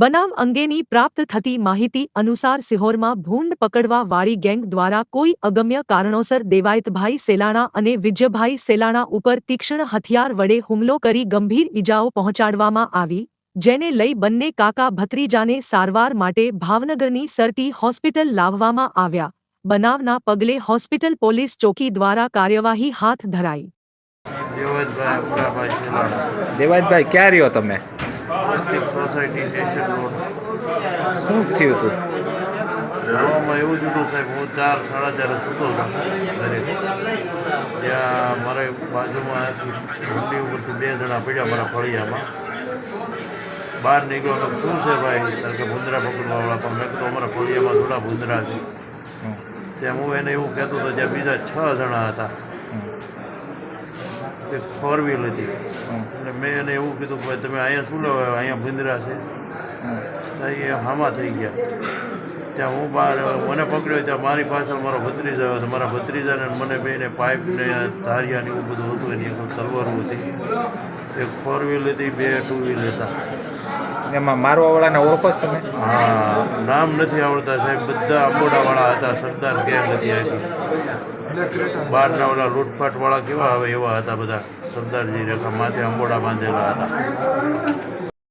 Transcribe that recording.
બનાવ અંગેની પ્રાપ્ત થતી માહિતી અનુસાર સિહોરમાં ભૂંડ પકડવા વાળી ગેંગ દ્વારા કોઈ અગમ્ય કારણોસર દેવાયતભાઈ સેલાણા અને વિજયભાઈ સેલાણા ઉપર તીક્ષ્ણ હથિયાર વડે હુમલો કરી ગંભીર ઈજાઓ પહોંચાડવામાં આવી જેને લઈ બંને કાકા ભત્રીજાને સારવાર માટે ભાવનગરની સરટી હોસ્પિટલ લાવવામાં આવ્યા. બનાવના પગલે હોસ્પિટલ પોલીસ ચોકી દ્વારા કાર્યવાહી હાથ ધરાઈ. દેવાજભાઈ ક્યાં રહ્યો તમે? Plastic society station road. શું થયું હતું? હવામાં એવું જ હતું સાહેબ હું ચાર સાડા ચારે સૂતો હતો ઘરે. ત્યાં મારે બાજુમાં ઠંડી ઉપરથી બે જણા પડ્યા મારા ફળિયામાં. બહાર નીકળ્યો મેં શું છે ભાઈ? કારણ કે ભૂંદરા પકડવાવાળા પણ મેં તો અમારા ફળિયામાં થોડા ભૂંદરા છે. ત્યાં હું એને એવું કહેતો હતો જ્યાં બીજા છ જણા હતા. એક ફોર વ્હીલ હતી એટલે મેં એને એવું કીધું ભાઈ તમે અહીંયા શું લો? અહીંયા ભૂંદરા છે. અહીંયા હામા થઈ ગયા. ત્યાં હું બહાર મને પકડ્યો ત્યાં મારી પાછળ મારો ભત્રીજા આવ્યો હતો મારા ભત્રીજાને મને બેને પાઇપ ને ધારિયા ને એવું બધું હતું એની એક તલવારો હતી. એક ફોર વ્હીલ હતી બે ટુ વ્હીલ હતા. એમાં મારવાવાળાને ઓળખો તમે? હા નામ નથી આવડતા સાહેબ બધા અંબોડાવાળા હતા સરદાર ગેંગ હતી આખી. બહારના ઓલા લૂંટફાટવાળા કેવા આવે એવા હતા બધા સરદારજી રેખા માથે અંબોડા બાંધેલા હતા.